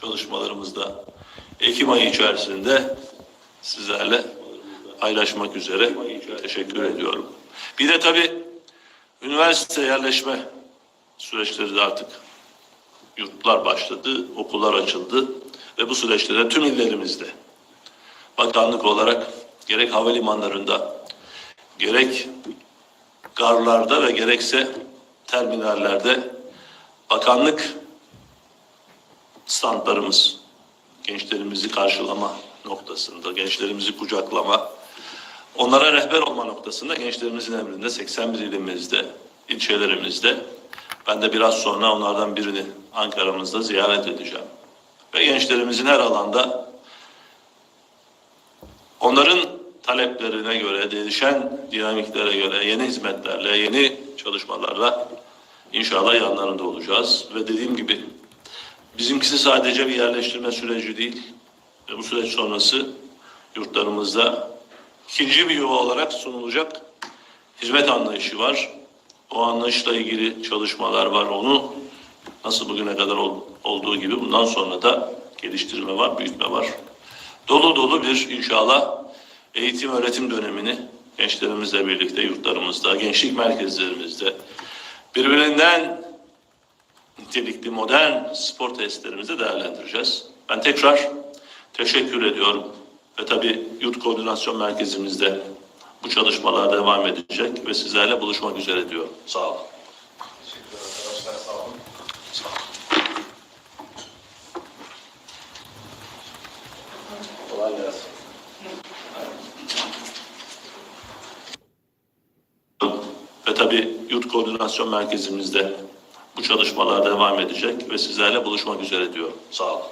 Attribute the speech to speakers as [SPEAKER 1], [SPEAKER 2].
[SPEAKER 1] çalışmalarımızda Ekim ayı içerisinde sizlerle paylaşmak üzere teşekkür ediyorum. Bir de tabii üniversite yerleşme süreçleri de artık yurtlar başladı, okullar açıldı ve bu süreçte de tüm illerimizde bakanlık olarak gerek havalimanlarında gerek garlarda ve gerekse terminallerde bakanlık standlarımız gençlerimizi karşılama noktasında, gençlerimizi kucaklama, onlara rehber olma noktasında gençlerimizin emrinde 81 ilimizde, ilçelerimizde ben de biraz sonra onlardan birini Ankara'mızda ziyaret edeceğim. Ve gençlerimizin her alanda onların taleplerine göre, değişen dinamiklere göre yeni hizmetlerle, yeni çalışmalarla inşallah yanlarında olacağız. Ve dediğim gibi bizimkisi sadece bir yerleştirme süreci değil. Ve bu süreç sonrası yurtlarımızda ikinci bir yuva olarak sunulacak hizmet anlayışı var. O anlayışla ilgili çalışmalar var. Onu nasıl bugüne kadar ol- olduğu gibi bundan sonra da geliştirme var, büyütme var. Dolu dolu bir inşallah eğitim öğretim dönemini gençlerimizle birlikte yurtlarımızda, gençlik merkezlerimizde birbirinden nitelikli modern spor testlerimizde değerlendireceğiz. Ben tekrar teşekkür ediyorum. Ve tabii yurt koordinasyon merkezimizde bu çalışmalar devam edecek ve sizlerle buluşmak üzere diyorum. Sağ olun.
[SPEAKER 2] Teşekkürler arkadaşlar. Sağ olun.
[SPEAKER 1] Kolay gelsin. Ve tabii yurt koordinasyon merkezimizde bu çalışmalar devam edecek ve sizlerle buluşmak üzere diyorum. Sağ olun.